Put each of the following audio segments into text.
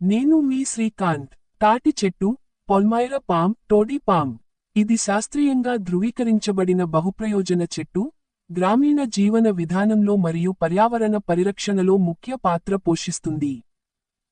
నేను మీ శ్రీకాంత్ తాటి చెట్టు పొల్మైర పామ్ టోడీ పామ్. ఇది శాస్త్రీయంగా ధృవీకరించబడిన బహుప్రయోజన చెట్టు గ్రామీణ జీవన విధానంలో మరియు పర్యావరణ పరిరక్షణలో ముఖ్య పాత్ర పోషిస్తుంది.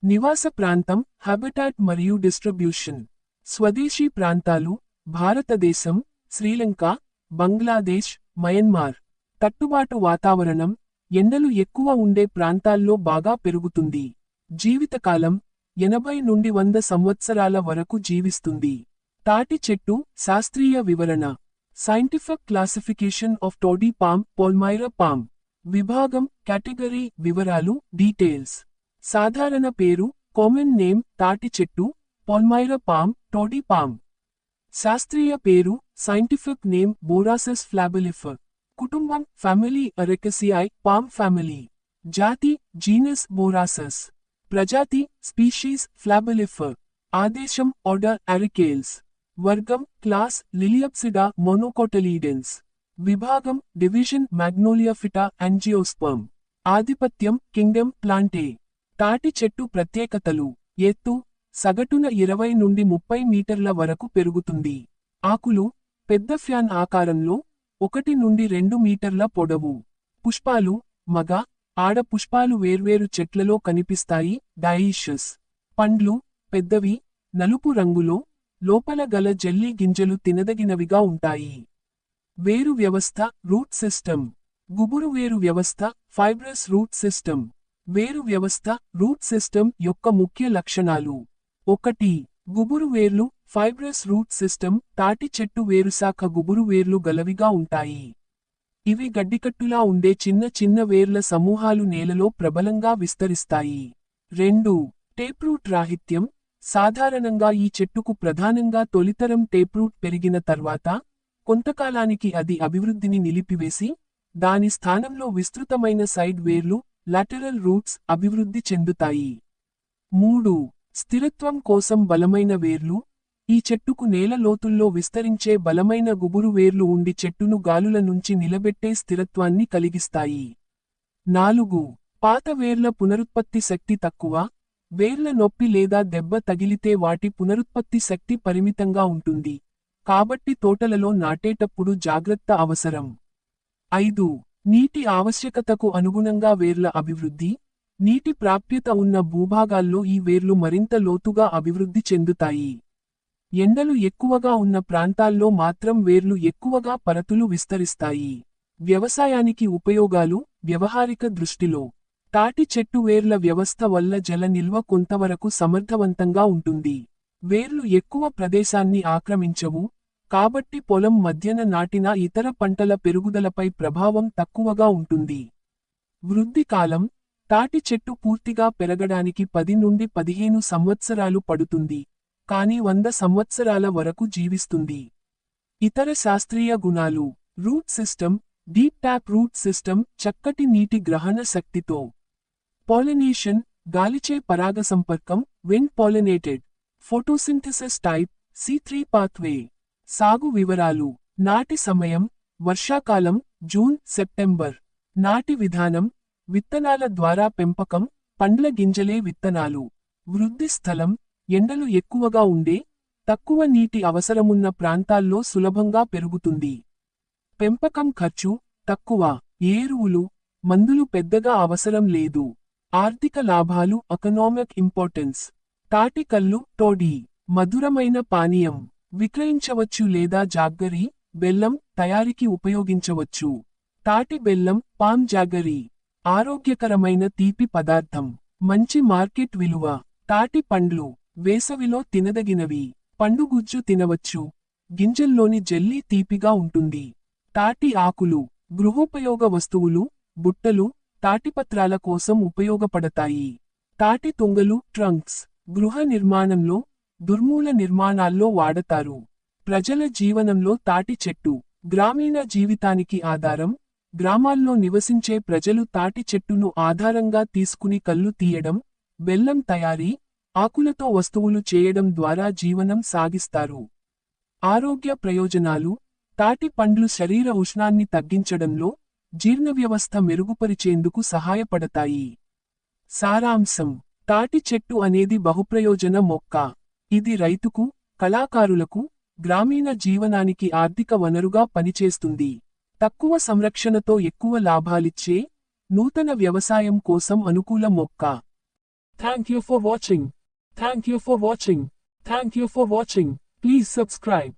నివాస ప్రాంతం హ్యాబిటాట్ మరియు డిస్ట్రిబ్యూషన్ స్వదేశీ ప్రాంతాలు భారతదేశం శ్రీలంక బంగ్లాదేశ్ మయన్మార్. తట్టుబాటు వాతావరణం ఎండలు ఎక్కువ ఉండే ప్రాంతాల్లో బాగా పెరుగుతుంది. జీవితకాలం ఎనభై నుండి వంద సంవత్సరాల వరకు జీవిస్తుంది. తాటి చెట్టు శాస్త్రీయ వివరణ. Scientific classification of toddy palm palmyra palm విభాగం కేటగిరీ వివరాలు డీటెయిల్స్. సాధారణ పేరు కామన్ నేమ్ తాటి చెట్టు పోల్మైరా పామ్ టోడీ పామ్ శాస్త్రీయ పేరు సైంటిఫిక్ నేమ్ బోరాసెస్ ఫ్లాబిలిఫర్ కుటుంబం ఫ్యామిలీ అరెకసియాయ్ పామ్ ఫ్యామిలీ జాతి జీనస్ బోరాసస్ ప్రజాతి స్పీషీస్ ఫ్లాబలిఫర్. ఆదేశం ఆర్డర్ అరికేల్స్. వర్గం క్లాస్ లిలియప్సిడా మోనోకోటలీడెన్స్. విభాగం డివిజన్ మ్యాగ్నోలియాఫిటా యాంజియోస్పర్మ్. ఆధిపత్యం కింగ్డమ్ ప్లాంటే తాటి చెట్టు ప్రత్యేకతలు. ఎత్తు సగటున ఇరవై నుండి ముప్పై మీటర్ల వరకు పెరుగుతుంది. ఆకులు పెద్ద ఫ్యాన్ ఆకారంలో ఒకటి నుండి రెండు మీటర్ల పొడవు. పుష్పాలు మగ ఆడ పుష్పాలు వేర్వేరు చెట్లలో కనిపిస్తాయి డైషస్. పండ్లు పెద్దవి నలుపు రంగులో లోపల గల జెల్లీ గింజలు తినదగినవిగా ఉంటాయి. వేరు వ్యవస్థ రూట్ సిస్టమ్. గుబురు వేరు వ్యవస్థ ఫైబ్రస్ రూట్ సిస్టమ్. వేరు వ్యవస్థ రూట్ సిస్టమ్ యొక్క ముఖ్య లక్షణాలు. ఒకటి గుబురు వేర్లు ఫైబ్రస్ రూట్ సిస్టమ్ తాటి చెట్టు వేరుశాఖ గుబురు వేర్లు గలవిగా ఉంటాయి. ఇవి గడ్డికట్టులా ఉండే చిన్న చిన్న వేర్ల సమూహాలు నేలలో ప్రబలంగా విస్తరిస్తాయి. రెండు టేప్రూట్ రాహిత్యం. సాధారణంగా ఈ చెట్టుకు ప్రధానంగా తొలితరం టేప్రూట్ పెరిగిన తర్వాత కొంతకాలానికి అది అభివృద్ధిని నిలిపివేసి దాని స్థానంలో విస్తృతమైన సైడ్ వేర్లు లాటరల్ రూట్స్ అభివృద్ధి చెందుతాయి. మూడు స్థిరత్వం కోసం బలమైన వేర్లు. ఈ చెట్టుకు నేల లోతుల్లో విస్తరించే బలమైన గుబురు వేర్లు ఉండి చెట్టును గాలుల నుంచి నిలబెట్టే స్థిరత్వాన్ని కలిగిస్తాయి. నాలుగు. పాత వేర్ల పునరుత్పత్తి శక్తి తక్కువ. వేర్ల నొప్పి లేదా దెబ్బ తగిలితే వాటి పునరుత్పత్తి శక్తి పరిమితంగా ఉంటుంది. కాబట్టి తోటలలో నాటేటప్పుడు జాగ్రత్త అవసరం. ఐదు. నీటి ఆవశ్యకతకు అనుగుణంగా వేర్ల అభివృద్ధి. నీటి ప్రాప్యత ఉన్న భూభాగాల్లో ఈ వేర్లు మరింత లోతుగా అభివృద్ధి చెందుతాయి. ఎండలు ఎక్కువగా ఉన్న ప్రాంతాల్లో మాత్రం వేర్లు ఎక్కువగా పరతులు విస్తరిస్తాయి. వ్యవసాయానికి ఉపయోగాలు వ్యవహారిక దృష్టిలో తాటి చెట్టు వేర్ల వ్యవస్థ వల్ల జల నిల్వ కొంతవరకు సమర్థవంతంగా ఉంటుంది. వేర్లు ఎక్కువ ప్రదేశాన్ని ఆక్రమించవు. కాబట్టి పొలం మధ్యన నాటిన ఇతర పంటల పెరుగుదలపై ప్రభావం తక్కువగా ఉంటుంది. వృద్ధి కాలం తాటి చెట్టు పూర్తిగా పెరగడానికి పది నుండి పదిహేను సంవత్సరాలు పడుతుంది. కానీ వంద సంవత్సరాల వరకు జీవిస్తుంది. ఇతర శాస్త్రీయ గుణాలు root system deep tap root system చక్కటి నీటి గ్రహణ శక్తితో. పాలినేషన్ గాలిచే పరాగ సంపర్కం wind pollinated. Photosynthesis type C three pathway. సాగు వివరాలు నాటి సమయం వర్షాకాలం జూన్ సెప్టెంబర్. నాటి విధానం విత్తనాల ద్వారా పెంపకం పండ్ల గింజలే విత్తనాలు. వృద్ధి స్థలం ఎండలు ఎక్కువగా ఉండే తక్కువ నీటి అవసరమున్న ప్రాంతాల్లో సులభంగా పెరుగుతుంది. పెంపకం ఖర్చు తక్కువ ఏరువులు మందులు పెద్దగా అవసరం లేదు. ఆర్థిక లాభాలు ఎకనామిక్ ఇంపార్టెన్స్ తాటికల్లు టోడీ మధురమైన పానీయం విక్రయించవచ్చు లేదా జాగ్గరి బెల్లం తయారీకి ఉపయోగించవచ్చు. తాటి బెల్లం పామ్ జాగరీ ఆరోగ్యకరమైన తీపి పదార్థం మంచి మార్కెట్ విలువ తాటి పండ్లు వేసవిలో తినదగినవి. పండుగుజ్జు తినవచ్చు. గింజల్లోని జెల్లీ తీపిగా ఉంటుంది. తాటి ఆకులు గృహోపయోగ వస్తువులు బుట్టలు తాటిపత్రాల కోసం ఉపయోగపడతాయి. తాటి తుంగలు ట్రంక్స్ గృహ నిర్మాణంలో దుర్మూల నిర్మాణాల్లో వాడతారు. ప్రజల జీవనంలో తాటి చెట్టు గ్రామీణ జీవితానికి ఆధారం. గ్రామాల్లో నివసించే ప్రజలు తాటి చెట్టును ఆధారంగా తీసుకుని కళ్ళు తీయడం బెల్లం తయారీ ఆకులతో వస్తువులు చేయడం ద్వారా జీవనం సాగిస్తారు. ఆరోగ్య ప్రయోజనాలు తాటి పండ్లు శరీర ఉష్ణాన్ని తగ్గించడంలో జీర్ణవ్యవస్థ మెరుగుపరిచేందుకు సహాయపడతాయి. సారాంశం తాటి చెట్టు అనేది బహుప్రయోజన మొక్క. ఇది రైతుకు కళాకారులకు గ్రామీణ జీవనానికి ఆర్థిక వనరుగా పనిచేస్తుంది. తక్కువ సంరక్షణతో ఎక్కువ లాభాలిచ్చే నూతన వ్యవసాయం కోసం అనుకూల మొక్క. Thank you for watching Thank you for watching. Thank you for watching. Please subscribe.